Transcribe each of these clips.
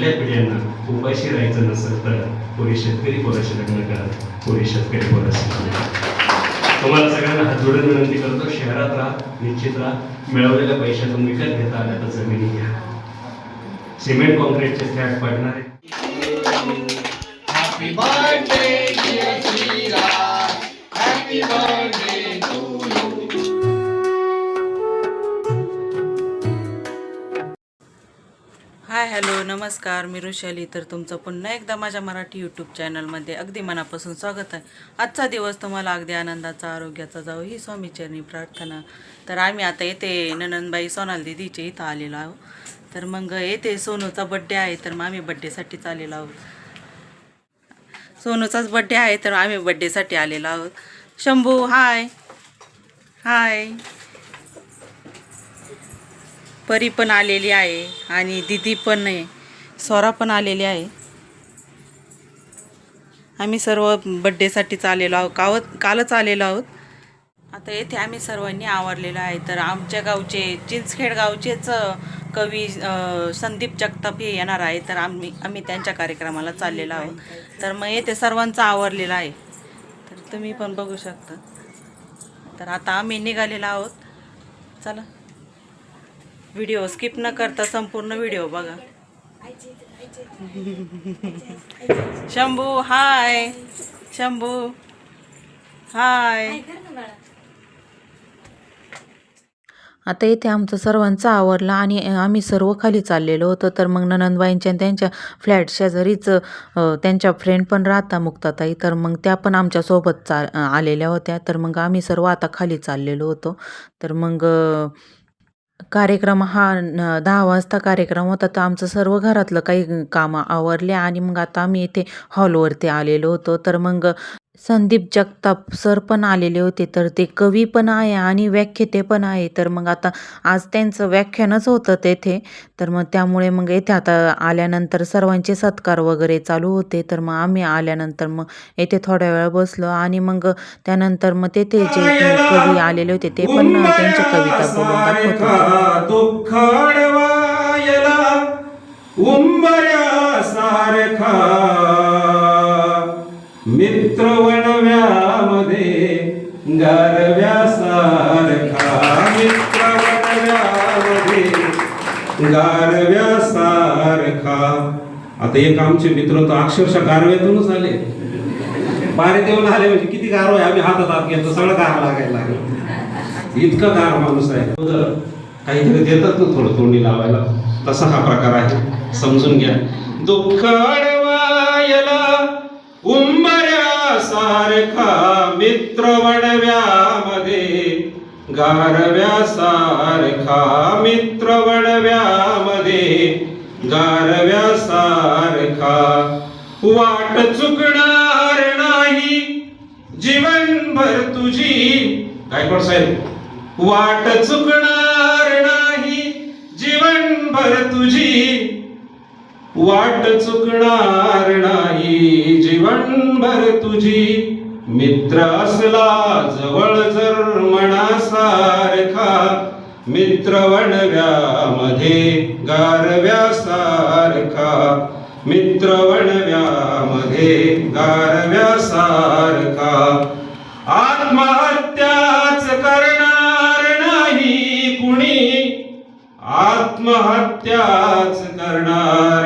कुठल्या पिढ्यांना उपाशी राहायचं नसेल तर कोणी शेतकरी कोणाशी लग्न करा कोणी शेतकरी कोणाशी लग्न तुम्हाला सगळ्यांना हात जोडून विनंती करतो शहरात राहा निश्चित राहा मिळवलेल्या पैशातून विकत घेता आल्या तर जमिनी घ्या. सिमेंट कॉन्क्रीटचे फ्लॅट पडणार नमस्कार मी ऋषाली. तर तुमचं पुन्हा एकदा माझ्या मराठी यूट्यूब चॅनलमध्ये अगदी मनापासून स्वागत आहे. आजचा दिवस तुम्हाला अगदी आनंदाचा आरोग्याचा जाऊ ही स्वामीचरणी प्रार्थना. तर आम्ही आता येते ननंदबाई सोनाल दिदीचे इथं आलेलो आहोत. तर मग येते सोनूचा बड्डे आहे तर मग आम्ही बड्डेसाठीच आलेलो आहोत. सोनूचाच बड्डे आहे तर आम्ही बड्डेसाठी आलेलो आहोत. शंभू हाय हाय परी पण आलेली आहे आणि दिदी पण आहे. स्वरा पण आलेली आहे. आम्ही सर्व बड्डेसाठीच आलेलो आहोत. कावत कालच आलेलो आहोत. आता येथे आम्ही सर्वांनी आवरलेलो आहे. तर आमच्या गावचे चिंचखेड गावचेच कवी संदीप जगताप हे येणार आहे. तर आम्ही आम्ही त्यांच्या कार्यक्रमाला चाललेलो आहोत. तर मग येथे सर्वांचं आवरलेलं आहे. तर तुम्ही पण बघू शकता. तर आता आम्ही निघालेलो आहोत. चला. व्हिडिओ स्किप न करता संपूर्ण व्हिडिओ बघा. शंभू हाय. शंभू हाय. आता इथे आमचं सर्वांचं आवरलं आणि आम्ही सर्व खाली चाललेलो होतो तर मग ननंदबाईंच्या आणि त्यांच्या फ्लॅट शेजारीच त्यांच्या फ्रेंड पण राहता मुक्ताताई तर मग त्या पण आमच्यासोबत चा आलेल्या होत्या तर मग आम्ही सर्व आता खाली चाललेलो होतो. तर मग कार्यक्रम हा न दहा वाजता कार्यक्रम होता. तर आमचं सर्व घरातलं काही कामं आवरले आणि मग आता आम्ही इथे हॉलवरती आलेलो होतो. तर मग संदीप जगताप सर पण आलेले होते तर ते कवी पण आहे आणि व्याख्याते पण आहे. तर मग आता आज त्यांचं व्याख्यानच होतं तेथे. तर मग त्यामुळे मग येथे आता आल्यानंतर सर्वांचे सत्कार वगैरे चालू होते. तर मग आम्ही आल्यानंतर मग येथे थोड्या वेळ बसलो आणि मग त्यानंतर मग तेथे जे कवी आलेले होते ते पण त्यांची कविता बोलून दाखवत होते. मित्र वणव्यामध्ये गारव्या सारखा मित्र वणव्यामध्ये गारव्या सारखा आता एक आमचे मित्र तर अक्षरशः गारव्यातूनच आले. पारे देऊन आले म्हणजे किती गारव आहे? आम्ही हातात हात घेतो सगळं गार लागायला लागलं. इतका गार माणूस आहे. काहीतरी देतात ना थोडं तोंडी लावायला. तसा हा प्रकार आहे. समजून घ्या. दुःख अडवायला उंबऱ्या सारखा मित्र वडव्यामध्ये गारव्या सारखा मित्र वडव्यामध्ये गारव्या सारखा वाट चुकणार नाही. जीवनभर तुझी गायकवाड साहेब वाट चुकणार नाही. जीवनभर तुझी वाट चुकणार नाही. क्षणभर तुझी. मित्र असला जवळ जर मनासारखा. मित्र वणव्यामध्ये गारव्यासारखा मित्र वणव्यामध्ये गारव्यासारखा आत्महत्याच करणार नाही कुणी. आत्महत्याच करणार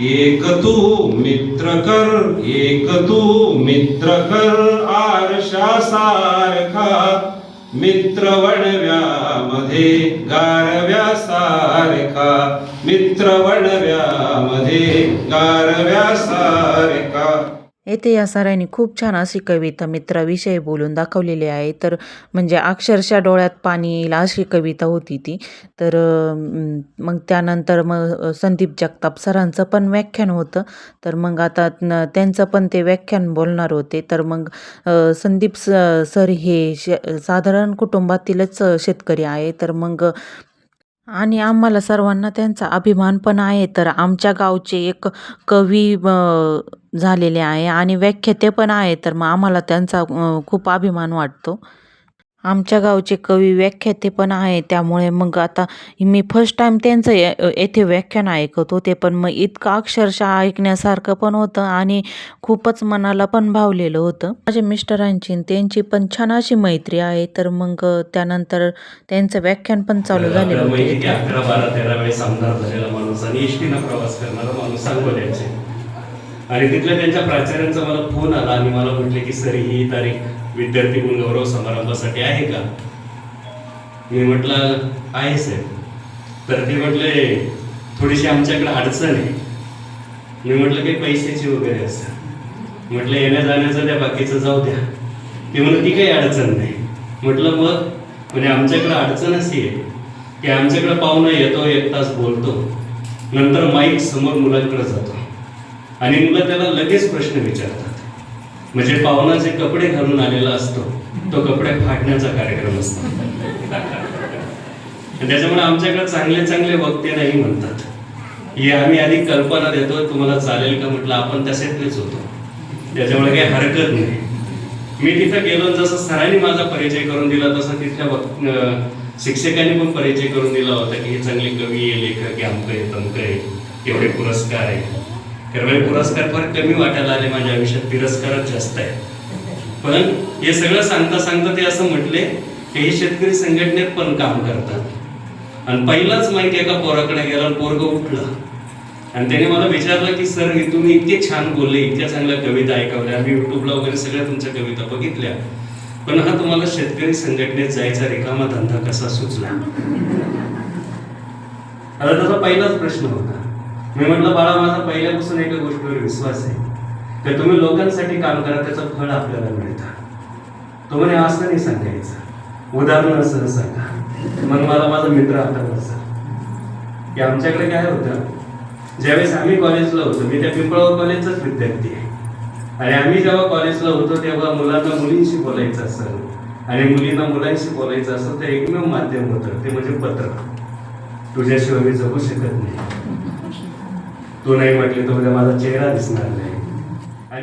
एक तू मित्र कर एक तू मित्र कर आरशा सारखा. मित्र वणव्यामध्ये गारव्या सारखा. मित्र वणव्यामध्ये गारव्या सारखा. येथे या सरांनी खूप छान अशी कविता मित्राविषयी बोलून दाखवलेली आहे. तर म्हणजे अक्षरशः डोळ्यात पाणी येईल अशी कविता होती ती. तर मग त्यानंतर मग संदीप जगताप सरांचं पण व्याख्यान होतं. तर मग आता न- त्यांचं पण ते व्याख्यान बोलणार होते. तर मग संदीप स सर हे श साधारण कुटुंबातीलच शेतकरी आहे. तर मग आणि आम्हाला सर्वांना त्यांचा अभिमान पण आहे. तर आमच्या गावचे एक कवी झालेले आहे आणि व्याख्याते पण आहे. तर मग आम्हाला त्यांचा खूप अभिमान वाटतो. आमच्या गावचे कवी व्याख्याते पण आहे त्यामुळे मग आता मी फर्स्ट टाईम त्यांचं येथे व्याख्यान ऐकत होते पण मग इतकं अक्षरशः ऐकण्यासारखं पण होतं आणि खूपच मनाला पण भावलेलं होतं माझ्या मिस्टरांची त्यांची पण छान अशी मैत्री आहे तर मग त्यानंतर त्यांचं व्याख्यान पण चालू झालेलं होतं. अकरा बारा तेरा वेळेस आमदार झालेला माणूस आणि एसटीनं प्रवास करणारा माणूस सांगोल्याचे आणि तिथल्या त्यांच्या प्राचार्यांचा मला फोन आला आणि मला म्हटले की सर ही तारीख विद्यार्थी गुण गौरव समारंभासाठी आहे का? मी म्हटलं आहे सर. तर ते म्हटले थोडीशी आमच्याकडे अडचण आहे. मी म्हटलं काही पैशाची वगैरे असं. म्हटलं येण्या जाण्याचं त्या बाकीचं जाऊ द्या. ते म्हणलं ती काही अडचण नाही. म्हटलं मग? म्हणजे आमच्याकडे अडचण अशी आहे की आमच्याकडे पाहुणा येतो एक तास बोलतो. नंतर माईक समोर मुलांकडे जातो. आणि मुलं त्याला लगेच प्रश्न विचारतात. म्हणजे पाहुणा जे कपडे घालून आलेला असतो तो कपडे फाडण्याचा कार्यक्रम असतो. त्याच्यामुळे आमच्याकडे चांगले चांगले वक्ते नाही म्हणतात. ही आम्ही आधी कल्पना देतो तुम्हाला चालेल का म्हटलं आपण तसेच होतो. त्याच्यामुळे काही हरकत नाही. मी तिथं गेलो जसं सरांनी माझा परिचय करून दिला तसं तिथल्या वक- शिक्षकांनी पण परिचय करून दिला होता की हे चांगले कवी आहे लेखक आहे अमक आहे तमक आहे एवढे पुरस्कार आहे. तर पुरस्कार फार कमी वाटायला आले माझ्या आयुष्यात. तिरस्कारच जास्त आहे. पण हे सगळं सांगता सांगता ते असं म्हटले की हे शेतकरी संघटनेत पण काम करतात. आणि पहिलाच माहिती एका पोराकडे गेला पोरग उठला. आणि त्याने मला विचारलं की सर मी तुम्ही इतके छान बोलले इतक्या चांगल्या कविता ऐकवल्या. मी युट्यूबला वगैरे सगळ्या तुमच्या कविता बघितल्या. पण हा तुम्हाला शेतकरी संघटनेत जायचा रिकामा धंदा कसा सुचला? आता त्याचा पहिलाच प्रश्न होता. मी म्हटलं बाळा माझा पहिल्यापासून एका गोष्टीवर विश्वास आहे. की तुम्ही लोकांसाठी काम करा त्याचं फळ आपल्याला मिळतं. तो म्हणे असं नाही सांगायचं. उदाहरण असं सांगा. मग मला माझा मित्र आठवला सर की आमच्याकडे काय होतं? ज्यावेळेस आम्ही कॉलेजला होतो मी त्या पिंपळगाव कॉलेजचाच विद्यार्थी आहे. आणि आम्ही जेव्हा कॉलेजला होतो तेव्हा मुलांना मुलींशी बोलायचं असं. आणि मुलींना मुलांशी बोलायचं असं तर एकमेव माध्यम होतं. ते म्हणजे पत्र. तुझ्याशिवाय मी जगू शकत नाही. तू नाही म्हटले तर उद्या माझा चेहरा दिसणार नाही.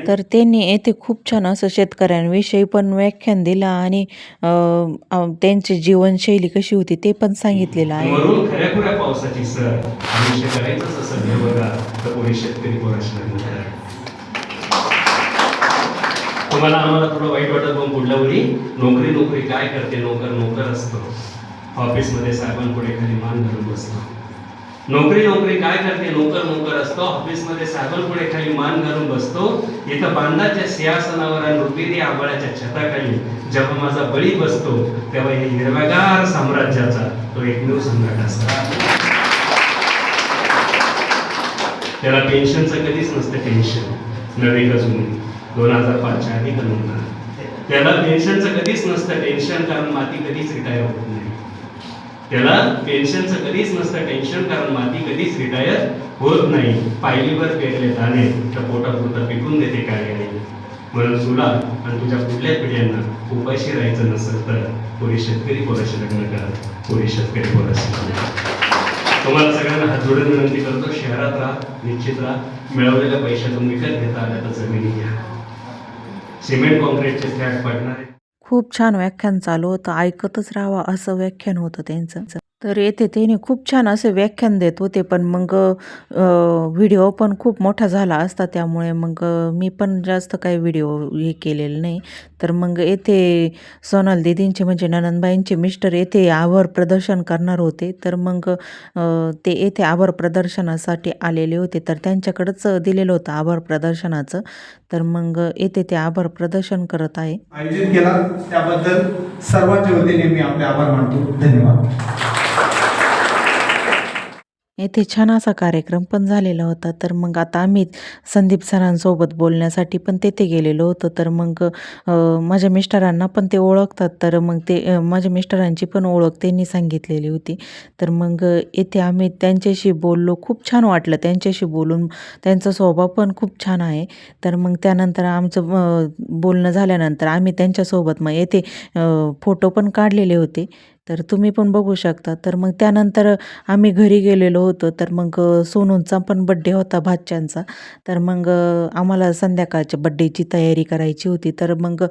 तर त्यांनी येथे खूप छान असं शेतकऱ्यांविषयी पण व्याख्यान दिलं आणि त्यांची जीवनशैली कशी होती ते पण सांगितलेलं आहे. तुम्हाला आम्हाला थोडं वाईट वाटत पण पुढल्या वेळी नोकरी नोकरी. काय करते? नोकर नोकर असतो. ऑफिसमध्ये साहेबांपुढे खाली मान धरून बसतो. नोकरी नोकरी काय करते? नोकर नोकर असतो. ऑफिसमध्ये साहेबांपुढे खाली मान घालून बसतो. इथं बांधाच्या सिंहासनावर आणि रुपेरी छताखाली जेव्हा माझा बळी बसतो तेव्हा हे हिरव्यागार साम्राज्याचा तो एकमेव सम्राट असतो. त्याला पेन्शनचं कधीच नसतं टेन्शन नवे का जुनी दोन हजार पाचच्या आधी का त्याला पेन्शनचं कधीच नसतं टेन्शन कारण माती कधीच रिटायर होत नाही. त्याला पेन्शनचं कधीच नसतं. टेन्शन कारण माती कधीच रिटायर होत नाही. पायलीवर पेरले दाणे तर पोटापुरता पिकून देते काय नाही म्हणून तुला आणि तुझ्या कुठल्या पिढ्यांना उपाशी राहायचं नसेल तर पुरी शेतकरी कोणाशी लग्न कर. पुरी शेतकरी कोणाशी लग्न तुम्हाला सगळ्यांना हात जोडून विनंती करतो शहरात राहा निश्चित राहा. मिळवलेल्या पैशातून विकत घेता आल्या तर जमिनी घ्या. सिमेंट कॉन्क्रीटचे फ्लॅट पडणारे खूप छान व्याख्यान चालू होतं. ऐकतच राहावं असं व्याख्यान होतं त्यांचं. तर येथे त्याने खूप छान असे व्याख्यान देत होते पण मग व्हिडिओ पण खूप मोठा झाला असता त्यामुळे मग मी पण जास्त काही व्हिडिओ हे केलेलं नाही. तर मग येथे सोनल दिदींचे म्हणजे ननंदबाईंचे मिस्टर येथे आभार प्रदर्शन करणार होते. तर मग ते येथे आभार प्रदर्शनासाठी आलेले होते. तर त्यांच्याकडंच दिलेलं होतं आभार प्रदर्शनाचं. तर मग येथे ते आभार प्रदर्शन करत आहे. आयोजन केला. त्याबद्दल सर्वांच्या वतीने मी आपले आभार मानतो. धन्यवाद. येथे छान असा कार्यक्रम पण झालेला होता. तर मग आता आम्ही संदीप सरांसोबत बोलण्यासाठी पण तेथे गेलेलो होतो. तर मग माझ्या मिस्टरांना पण ते ओळखतात. तर मग ते माझ्या मिस्टरांची पण ओळख त्यांनी सांगितलेली होती. तर मग येथे आम्ही त्यांच्याशी बोललो. खूप छान वाटलं त्यांच्याशी बोलून. त्यांचा स्वभाव पण खूप छान आहे. तर मग त्यानंतर आमचं बोलणं झाल्यानंतर आम्ही त्यांच्यासोबत मग येथे फोटो पण काढलेले होते. तर तुम्ही पण बघू शकता. तर मग त्यानंतर आम्ही घरी गेलेलो होतो. तर मग सोनूंचा पण बड्डे होता भाच्यांचा. तर मग आम्हाला संध्याकाळच्या बड्डेची तयारी करायची होती. तर मग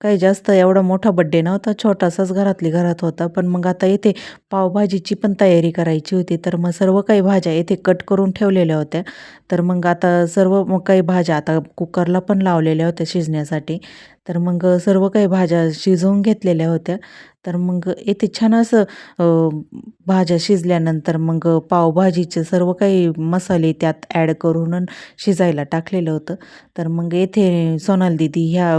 काही जास्त एवढा मोठा बड्डे नव्हता. छोटासाच घरातली घरात होता. पण मग आता येथे पावभाजीची पण तयारी करायची होती. तर मग सर्व काही भाज्या येथे कट करून ठेवलेल्या होत्या. तर मग आता सर्व काही भाज्या आता कुकरला पण लावलेल्या होत्या शिजण्यासाठी. तर मग सर्व काही भाज्या शिजवून घेतलेल्या होत्या. तर मग येथे छान असं भाज्या शिजल्यानंतर मग पावभाजीचे सर्व काही मसाले त्यात ॲड करून शिजायला टाकलेलं होतं. तर मग येथे सोनाल दीदी ह्या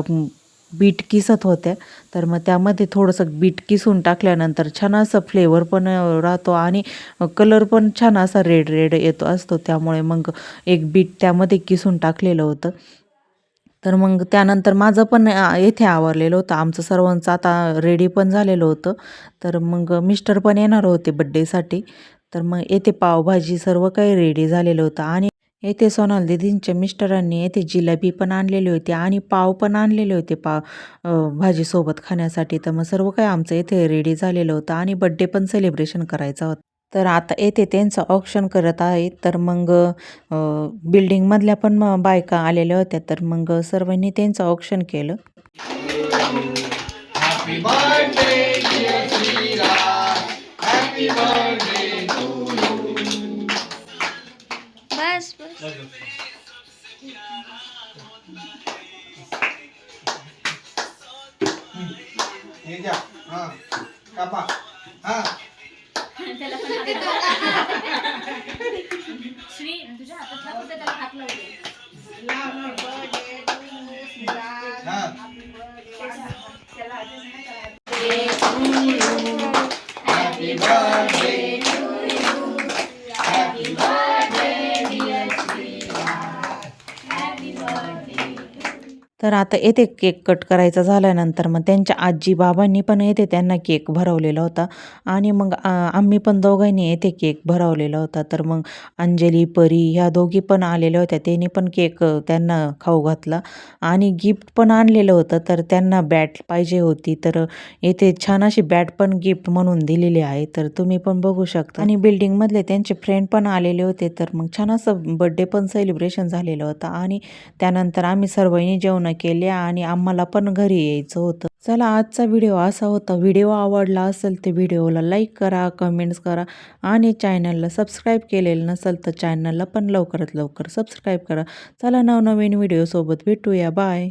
बीट किसत होत्या. तर मग त्यामध्ये थोडंसं बीट किसून टाकल्यानंतर छान असं फ्लेवर पण राहतो आणि कलर पण छान असा रेड रेड येतो असतो. त्यामुळे मग एक बीट त्यामध्ये किसून टाकलेलं होतं. तर मग त्यानंतर माझं पण येथे आवरलेलं होतं. आमचं सर्वांचं आता रेडी पण झालेलं होतं. तर मग मिस्टर पण येणार होते बड्डेसाठी तर मग येथे पावभाजी सर्व काही रेडी झालेलं होतं. आणि येथे सोनाल दीदींच्या मिस्टरांनी येथे जिलेबी पण आणलेली होती आणि पाव पण आणलेले होते पाव भाजीसोबत खाण्यासाठी. तर मग सर्व काही आमचं येथे रेडी झालेलं होतं आणि बड्डे पण सेलिब्रेशन करायचा होता. तर आता येथे त्यांचं ऑप्शन करत आहेत. तर मग बिल्डिंगमधल्या पण बायका आलेल्या होत्या. तर मग सर्वांनी त्यांचं ऑप्शन केलं. बस बस. हे. हा कापा हा श्री तुझ्या हातातला फक्त त्याला हात लावते हा तर आता येथे केक कट करायचा झाल्यानंतर मग त्यांच्या आजी बाबांनी पण येथे त्यांना केक भरवलेला होता. आणि मग आम्ही पण दोघांनी येथे केक भरवलेला होता. तर मग अंजली परी ह्या दोघी पण आलेल्या होत्या. त्यांनी पण केक त्यांना खाऊ घातला. आणि गिफ्ट पण आणलेलं होतं. तर त्यांना बॅट पाहिजे होती. तर येथे छान अशी बॅट पण गिफ्ट म्हणून दिलेली आहे. तर तुम्ही पण बघू शकता. आणि बिल्डिंगमधले त्यांचे फ्रेंड पण आलेले होते. तर मग छान असं बड्डे पण सेलिब्रेशन झालेलं होतं. आणि त्यानंतर आम्ही सर्वांनी जेवण केल्या आणि आम्हाला पण घरी यायचं होतं. चला आजचा व्हिडिओ असा होता. व्हिडिओ आवडला असेल तर व्हिडिओला लाईक करा कमेंट्स करा आणि चॅनलला सबस्क्राईब केलेलं नसेल तर चॅनलला पण लवकरात लवकर सबस्क्राईब करा. चला नवनवीन व्हिडिओसोबत भेटूया. बाय